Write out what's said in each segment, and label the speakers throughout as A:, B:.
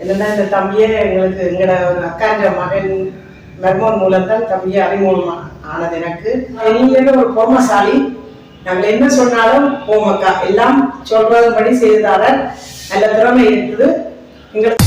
A: என்னன்னா இந்த தம்பியே எங்களுக்கு எங்களோட ஒரு அக்கான்ற மகன் மர்மோன் மூலம் தான் தம்பியை அறிமுகம் ஆனது எனக்கு. நீங்க ஒரு பொறுமசாலி நாங்கள் என்ன சொன்னாலும் போமக்கா எல்லாம் சொல்றதுபடி செய்தார நல்ல திறமை இருக்குது. எங்களுக்கு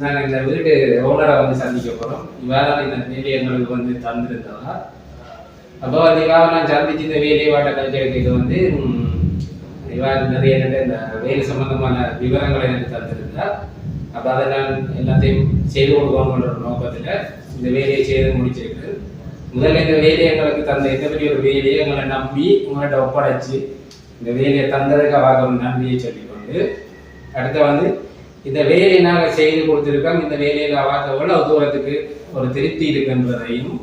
B: நாங்கள் இந்த வீட்டு ஓனரை வந்து சந்திக்க போகிறோம் இவ்வாறு இந்த வேலையை எங்களுக்கு வந்து தந்திருந்தவா அப்போ வந்து இவாவை நான் சந்திச்சு இந்த வேலையை வாட்ட கல்ச்சருக்கு வந்து ம், நிறைய இந்த வேலை சம்பந்தமான விவரங்களை எனக்கு தந்திருந்தா அப்போ அதை நான் எல்லாத்தையும் செய்து கொடுக்கணுன்ற நோக்கத்தில் இந்த வேலையை செய்து முடிச்சிருக்கு. முதல்ல இந்த வேலையை எங்களுக்கு தந்த இந்த பெரிய ஒரு வேலையை எங்களை நம்பி உங்கள்கிட்ட ஒப்படைச்சு இந்த வேலையை தந்ததுக்காக ஒரு நன்றியை சொல்லிக்கொண்டு அடுத்து வந்து இந்த வேலையை நாங்கள் செய்து கொடுத்துருக்கோம். இந்த வேலையில் அவாக்க எவ்வளவு தூரத்துக்கு ஒரு திருப்தி இருக்குன்றதையும்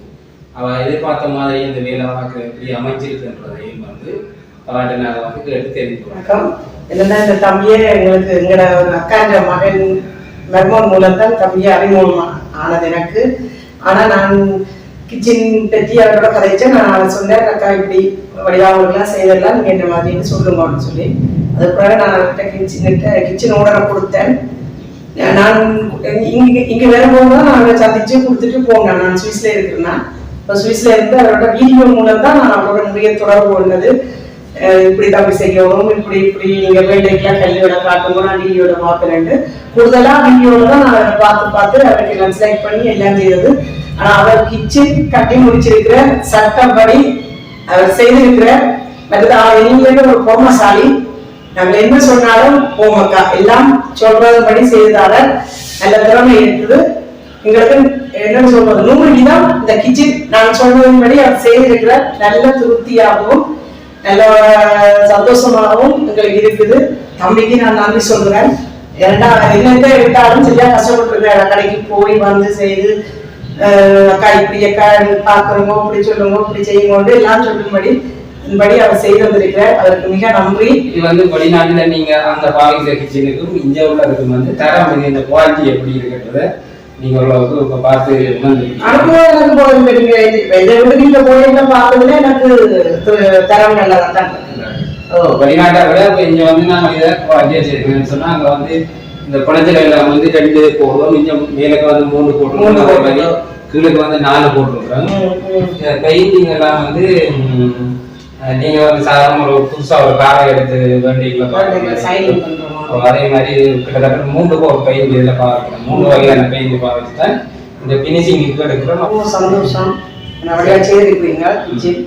B: அவள் எதிர்பார்த்த மாதிரி இந்த வேலை அவாக்கு எப்படி அமைச்சிருக்குன்றதையும் வந்து அவர்கிட்ட நாங்கள் வந்து கேட்டு தெரிஞ்சுக்கிறோம்
A: வணக்கம். என்னன்னா இந்த தம்பியே எங்களுக்கு எங்களோட ஒரு மகன் மர்மோன் மூலம் தான் தம்பியை அறிமுகம் ஆனது எனக்கு. ஆனா நான் கிச்சன் பற்றி அவரோட கதைச்சேன் நான் அதை சொன்னேன் அக்கா இப்படி வடிவாங்களுக்குலாம் செய்தெல்லாம் நீங்க இந்த மாதிரின்னு சொல்லுங்க அப்படின்னு சொல்லி. அதுக்கு பிறகு நான் அவர்கிட்ட கிச்சன் கிச்சன் ஓடரை கொடுத்தேன். நான் இங்க இங்க வரும்போது தான் நான் அவரை சந்திச்சு கொடுத்துட்டு போனேன். நான் சுவிஸ்ல இருக்கிறேன்னா இப்போ சுவிஸ்ல இருந்து அவரோட வீடியோ மூலம் தான் நான் அவரோட நிறைய தொடர்பு கொண்டது. இப்படி தப்பி செய்யணும் இப்படி இப்படி நீங்க வேலைக்கெல்லாம் கல்வியோட காட்டணும் நான் வீடியோட பாக்குறேன் கூடுதலா வீடியோல தான் நான் பார்த்து பார்த்து அவருக்கு எல்லாம் பண்ணி எல்லாம் செய்தது. ஆனா அவர் கிச்சன் கட்டி முடிச்சிருக்கிற சட்டப்படி அவர் செய்திருக்கிற மற்றது அவர் நீங்க ஒரு கோமசாலி. நாங்க என்ன சொன்னாலும் போமக்கா எல்லாம் சொல்றதுபடி செய்தால நல்ல திறமை இருக்குது. எங்களுக்கு என்ன சொல்றது? நூறு தான் இந்த கிச்சன் நான் சொன்னதின்படி அவர் செய்திருக்கிற நல்ல திருப்தியாகவும் நல்ல சந்தோஷமாகவும் எங்களுக்கு இருக்குது. தம்பிக்கு நான் நன்றி சொல்றேன். ஏன்னா என்னத்தை எடுத்தாலும் சரியா கஷ்டப்பட்டுருக்கேன். கடைக்கு போய் வந்து செய்து அக்கா இப்படி அக்கா பாக்குறோமோ இப்படி சொல்லுங்க இப்படி செய்யுங்க எல்லாம் சொல்லும்படி இன்படி அவர் செய்து வந்திருக்கிறார். அதற்கு மிக நன்றி.
B: இது வந்து வெளிநாட்டுல நீங்க அந்த பாவிக்கிற கிச்சனுக்கும் இங்க உள்ளதுக்கும் வந்து தரம் இது இந்த குவாலிட்டி எப்படி இருக்குன்றத நீங்க ஓரளவுக்கு இப்ப பார்த்து.
A: அனுபவம் வீட்டுல போயிருந்த பார்த்ததுல எனக்கு தரம் நல்லதா தான்
B: வெளிநாட்டை விட இங்க வந்து நாங்க இதை செய்யணும்னு சொன்னா அங்க வந்து இந்த குழந்தைகள் எல்லாம் வந்து ரெண்டு போடுவோம் இங்க மேலுக்கு வந்து மூணு போட்டுருவோம். கீழுக்கு வந்து நாலு போட்டுருக்குறோம். பெயிண்டிங் எல்லாம் வந்து நீங்க வந்து சாதாரண ஒரு புதுசா ஒரு காரை எடுத்து வேண்டிகளை
A: பண்றோம்.
B: அதே மாதிரி கிட்டத்தட்ட மூன்று ஒரு பெயிண்ட் இதுல பார்க்கிறோம் மூணு வகையான பெயிண்ட் பார்த்து தான் இந்த பினிஷிங் எடுக்கிறோம்.
A: ரொம்ப சந்தோஷம். நிறையா செய்திருக்கீங்க கிச்சன்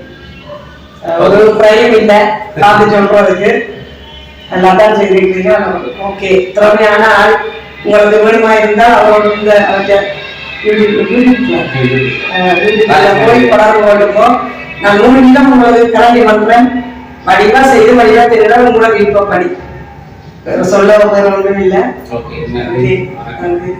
A: ஒரு பிரைம் இல்லை. பார்த்து சொல்றதுக்கு. நல்லா தான் செய்திருக்கீங்க ஓகே திறமையான ஆள். உங்களுக்கு வேணுமா இருந்தா அவரோட இந்த போய் தொடர்பு கொள்ளுங்க நான் மூணு நிமிடம் உங்களுக்கு கிளம்பி பண்றேன் வடிவா செய்து வடிவா தெரியல உங்களோட விருப்பப்படி வேற சொல்ல ஒன்றும் இல்லை?
B: ஓகே
A: நன்றி. நன்றி.